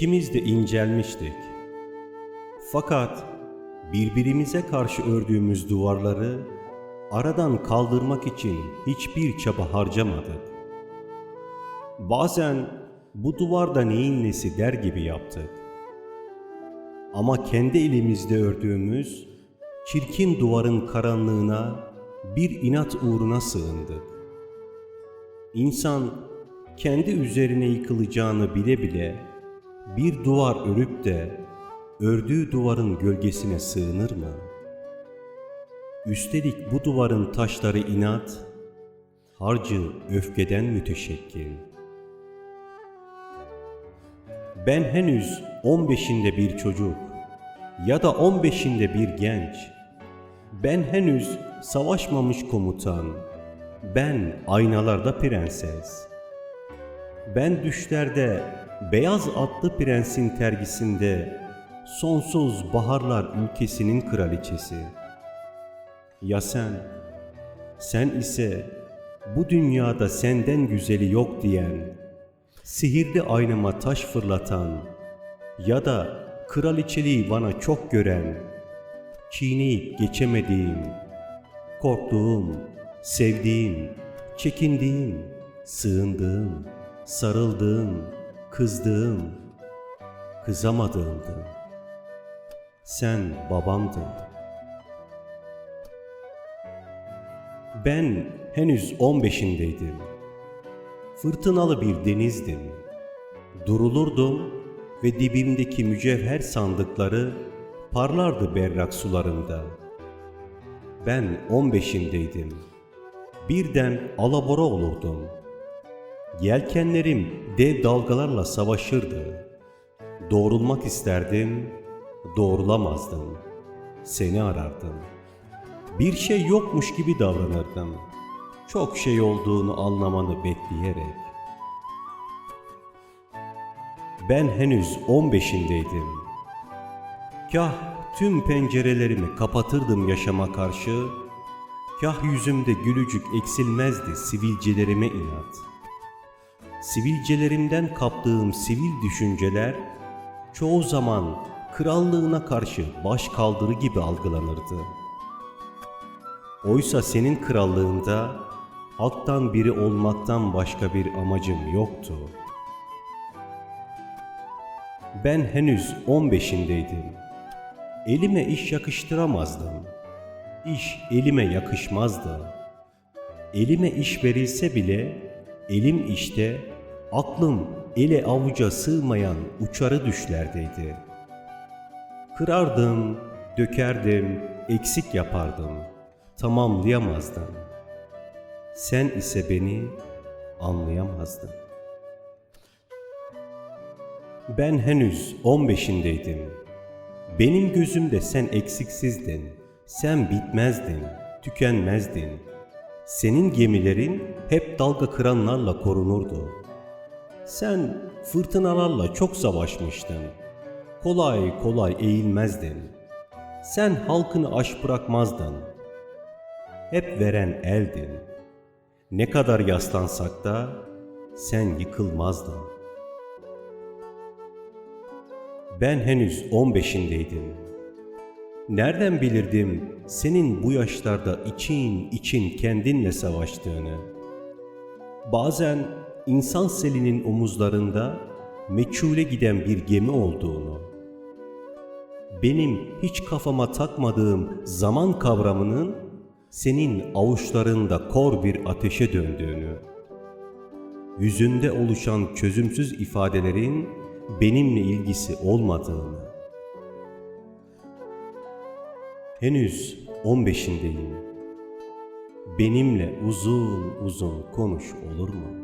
İkimiz de incelmiştik. Fakat birbirimize karşı ördüğümüz duvarları aradan kaldırmak için hiçbir çaba harcamadık. Bazen bu duvarda neyin nesi der gibi yaptık. Ama kendi elimizde ördüğümüz çirkin duvarın karanlığına bir inat uğruna sığındık. İnsan kendi üzerine yıkılacağını bile bile bir duvar örüp de ördüğü duvarın gölgesine sığınır mı? Üstelik bu duvarın taşları inat, harcı öfkeden müteşekkil. Ben henüz 15'inde bir çocuk ya da 15'inde bir genç. Ben henüz savaşmamış komutan. Ben aynalarda prenses. Ben düşlerde beyaz atlı prensin tergisinde sonsuz baharlar ülkesinin kraliçesi. Ya sen? Sen ise bu dünyada senden güzeli yok diyen, sihirli aynama taş fırlatan ya da kraliçeliği bana çok gören, çiğneyip geçemediğim, korktuğum, sevdiğim, çekindiğim, sığındığım, sarıldığım, kızdığım, kızamadığımdın. Sen babamdın. Ben henüz 15'indeydim. Fırtınalı bir denizdim. Durulurdum ve dibimdeki mücevher sandıkları parlardı berrak sularında. Ben 15'indeydim. Birden alabora olurdum. Yelkenlerim dev dalgalarla savaşırdı. Doğrulmak isterdim, doğrulamazdım. Seni arardım. Bir şey yokmuş gibi davranırdım. Çok şey olduğunu anlamanı bekleyerek. Ben henüz 15'indeydim. Kah tüm pencerelerimi kapatırdım yaşama karşı, kah yüzümde gülücük eksilmezdi sivilcelerime inat. Sivilcelerimden kaptığım sivil düşünceler, çoğu zaman krallığına karşı baş kaldırı gibi algılanırdı. Oysa senin krallığında halktan biri olmaktan başka bir amacım yoktu. Ben henüz 15'indeydim. Elime iş yakıştıramazdım. İş elime yakışmazdı. Elime iş verilse bile elim işte, aklım ele avuca sığmayan uçarı düşlerdeydi. Kırardım, dökerdim, eksik yapardım. Tamamlayamazdım. Sen ise beni anlayamazdın. Ben henüz 15'indeydim. Benim gözümde sen eksiksizdin. Sen bitmezdin, tükenmezdin. Senin gemilerin hep dalga kıranlarla korunurdu. Sen fırtınalarla çok savaşmıştın. Kolay kolay eğilmezdin. Sen halkını aş bırakmazdın. Hep veren eldin. Ne kadar yaslansak da sen yıkılmazdın. Ben henüz 15'indeydim. Nereden bilirdim senin bu yaşlarda için için kendinle savaştığını? Bazen insan selinin omuzlarında meçhule giden bir gemi olduğunu, benim hiç kafama takmadığım zaman kavramının senin avuçlarında kor bir ateşe döndüğünü, yüzünde oluşan çözümsüz ifadelerin benimle ilgisi olmadığını, henüz 15'indeyim. Benimle uzun uzun konuş olur mu?